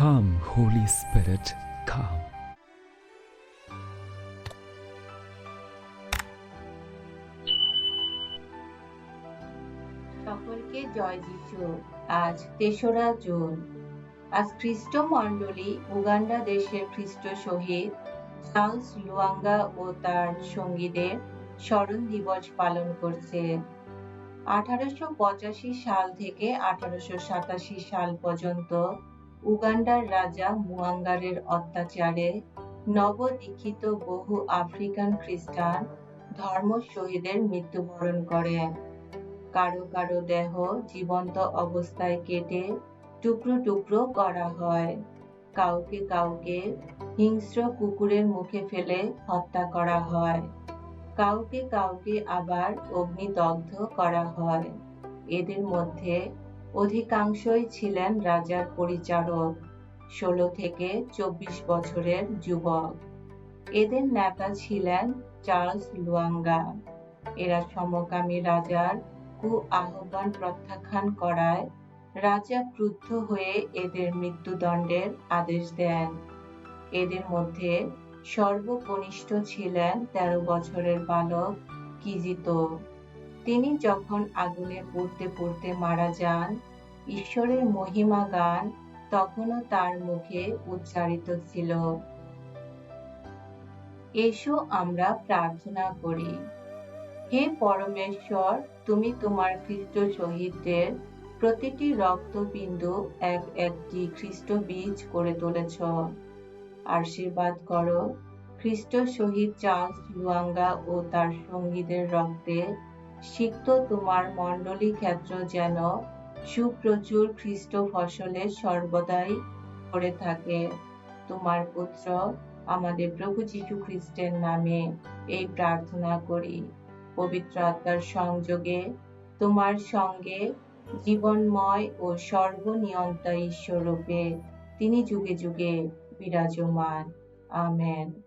Come, Holy Spirit, come. সকলকে জয় যিশু। আজ তেসরা জুন। আজ খ্রিস্ট মণ্ডলী উগান্ডা দেশের খ্রিস্ট শহীদ চার্লস লুয়াঙ্গা ও তার সঙ্গীদের স্মরণ দিবস পালন করছে। আঠারোশো পঁচাশি সাল থেকে আঠারোশো সাতাশি সাল পর্যন্ত উগান্ডার রাজা মুয়াঙ্গারের অত্যাচারে নবদীক্ষিত বহু আফ্রিকান খ্রিস্টান ধর্ম শহীদের মৃত্যুবরণ করে। কারও কারও দেহ জীবন্ত অবস্থায় কেটে টুকরো টুকরো করা হয়। কাউকে কাউকে হিংস্র কুকুরের মুখে ফেলে হত্যা করা হয়। কাউকে কাউকে আবার অগ্নিদগ্ধ করা হয়। এদের মধ্যে অধিকাংশই ছিলেন রাজার পরিচারক, ষোলো থেকে চব্বিশ বছরের যুবক। এদের নেতা ছিলেন চার্লস লুয়াঙ্গা। এরা সমকামী রাজার কু আহ্বান প্রত্যাখ্যান করায় রাজা ক্রুদ্ধ হয়ে এদের মৃত্যুদণ্ডের আদেশ দেন। এদের মধ্যে সর্বকনিষ্ঠ ছিলেন তেরো বছরের বালক কিজিত। তিনি যখন আগুনে পড়তে পড়তে মারা যান, ঈশ্বরের মহিমা গান তখনও তার মুখে উচ্চারিত ছিল। এসো আমরা প্রার্থনা করি, হে পরমেশ্বর, তুমি তোমার খ্রিস্ট শহীদদের প্রতিটি রক্তবিন্দু এক একটি খ্রিস্ট বীজ করে তুলেছ। আশীর্বাদ করো, খ্রিস্ট শহীদ চার্লস লুয়াঙ্গা ও তার সঙ্গীদের রক্তে সিক্ত তোমার মণ্ডলী ক্ষেত্র যেন সুপ্রচুর খ্রিস্ট ফসলে সর্বদাই করে থাকে। তোমার পুত্র আমাদের প্রভু যীশু খ্রিস্টের নামে এই প্রার্থনা করি। পবিত্র আত্মার সংযোগে তোমার সঙ্গে জীবনময় ও সর্বনিয়ন্তা ঈশ্বরূপে তিনি যুগে যুগে বিরাজমান। আমেন।